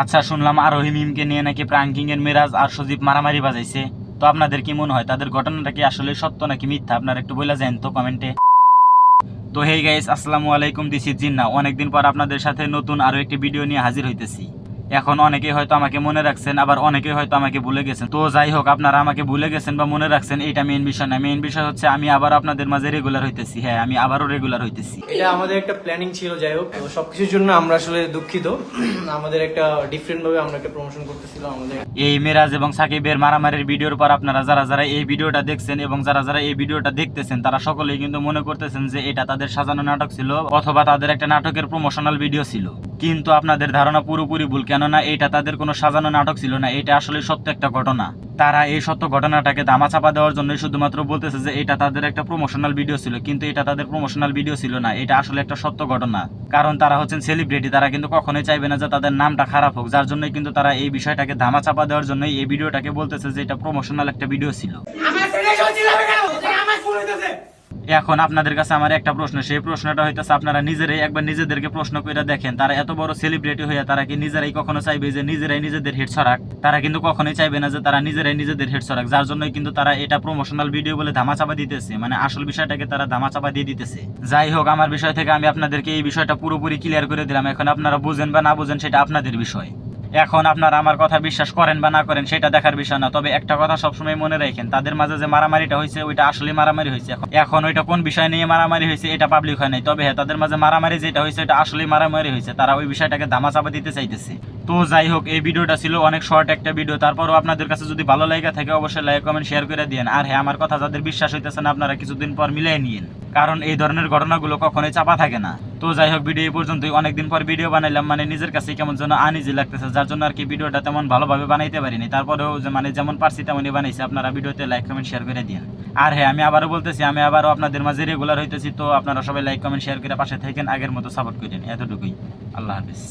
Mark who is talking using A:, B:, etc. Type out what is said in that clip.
A: আচ্ছা শুনলাম আর রহিমিমকে নিয়ে নাকি প্রাঙ্কিং এর মিরাজ আর সজীব মারামারি বাজাইছে। তো আপনাদের কি মনে হয়, তাদের ঘটনাটা কি আসলে সত্য নাকি মিথ্যা? আপনারা একটু বলে যান তো কমেন্টে। তো হেই গাইস আসসালামু আলাইকুম দিস ইজ জিন্না। অনেকদিন পর আপনাদের সাথে নতুন আরও একটি ভিডিও নিয়ে হাজির হইতেছি। এখন অনেকেই হয়তো আমাকে মনে রাখছেন আবার অনেকেই হয়তো আমাকে ভুলে গেছেন। তো যাই হোক আপনারা আমাকে ভুলে গেছেন বা মনে রাখছেন এটা মেইন বিষয় না। মেইন বিষয় হচ্ছে আমি আবার আপনাদের মাঝে রেগুলার হইতেছি। হ্যাঁ আমি আবারও রেগুলার হইতেছি।
B: এটা আমাদের একটা প্ল্যানিং ছিল যাই হোক। সবকিছুর জন্য আমরা আসলে দুঃখিত। আমাদের একটা ডিফারেন্ট ভাবে আমরা একটা প্রমোশন করতেছিলাম আমাদের।
A: এই মেরাজ এবং সাকিবের মারামারির ভিডিওর পর আপনারা যারা যারা এই ভিডিওটা দেখছেন এবং যারা যারা এই ভিডিওটা দেখতেছেন তারা সকলেই কিন্তু মনে করতেছেন যে এটা তাদের সাজানো নাটক ছিল অথবা তাদের একটা নাটকের প্রমোশনাল ভিডিও ছিল। কিন্তু আপনাদের ধারণা পুরোপুরি ভুল, কেননা এটা তাদের কোনো সাজানো নাটক ছিল না। এটা আসলে সত্য একটা ঘটনা। তারা এই সত্য ঘটনাটাকে দামাচাপা দেওয়ার জন্য শুধুমাত্র বলতেছে যে এটা তাদের একটা প্রমোশনাল ভিডিও ছিল, কিন্তু এটা তাদের প্রমোশনাল ভিডিও ছিল না। এটা আসলে একটা সত্য ঘটনা। কারণ তারা হচ্ছেন সেলিব্রিটি তারা কিন্তু কখনোই চাইবে না যে তাদের নামটা খারাপ হোক। যার জন্যই কিন্তু তারা এই বিষয়টাকে ধামাচাপা দেওয়ার জন্য এই ভিডিওটাকে বলতেছে যে এটা প্রমোশনাল একটা ভিডিও ছিল। এখন আপনাদের কাছে আমার একটা প্রশ্ন, সেই প্রশ্নটা হইতেছে আপনারা নিজেরাই একবার নিজেদেরকে প্রশ্ন করে দেখেন, তারা এত বড় সেলিব্রিটি হয়ে তারা কি নিজেরাই কখনো চাইবে যে নিজেরাই নিজেদের হেড ছড়াক? তারা কিন্তু কখনোই চাইবে না যে তারা নিজেরাই নিজেদের হেড ছড়াক, যার জন্যই কিন্তু তারা এটা প্রমোশনাল ভিডিও বলে ধামাচাপা দিতেছে মানে আসল বিষয়টাকে তারা ধামাচাপা দিয়ে দিতেছে। যাই হোক, আমার বিষয় থেকে আমি আপনাদেরকে এই বিষয়টা পুরোপুরি ক্লিয়ার করে দিলাম, এখন আপনারা বুঝেন বা না বুঝেন সেটা আপনাদের বিষয়। এখন আপনারা আমার কথা বিশ্বাস করেন বা না করেন, সেটা দেখার বিষয় না। তবে একটা কথা সবসময় মনে রাখেন, তাদের মাঝে যে মারামারিটা হয়েছে, ওইটা আসলে মারামারি হয়েছে। এখন- ওইটা কোন বিষয় নিয়ে মারামারি হয়েছে, এটা পাবলিক হয় নাই। তবে হ্যাঁ তাদের মাঝে মারামারি যেটা হয়েছে এটা আসলে মারামারি হয়েছে। তারা ওই বিষয়টাকে ধামাচাপা দিতে চাইতেছে। তো যাই হোক, এই ভিডিওটা ছিল অনেক শর্ট একটা ভিডিও। তারপরও আপনাদের কাছে যদি ভালো লাগে থাকে, অবশ্যই লাইক কমেন্ট শেয়ার করে দিন আর হ্যাঁ আমার কথা যাদের বিশ্বাস হইতেছে না, আপনারা কিছুদিন পর মিলিয়ে নিন কারণ এই ধরনের ঘটনাগুলো কখনোই চাপা থাকে না। তো যাই হোক, ভিডিও এই পর্যন্তই। অনেকদিন পর ভিডিও বানাইলাম মানে নিজের কাছে কেমন যেন আনিজি লাগতেছে, যার জন্য আর কি ভিডিওটা তেমন ভালোভাবে বানাইতে পারিনি। তারপরেও মানে যেমন পারছি তেমনই বানাইছি। আপনারা ভিডিওতে লাইক কমেন্ট শেয়ার করে দিন আর হ্যাঁ আমি আবারও বলতেছি, আমি আবারও আপনাদের মাঝে রেগুলার হইতেছি, তো আপনারা সবাই লাইক কমেন্ট শেয়ার করে পাশে থাকেন, আগের মতো সাপোর্ট করেন। এতটুকুই। আল্লাহ হাফিজ।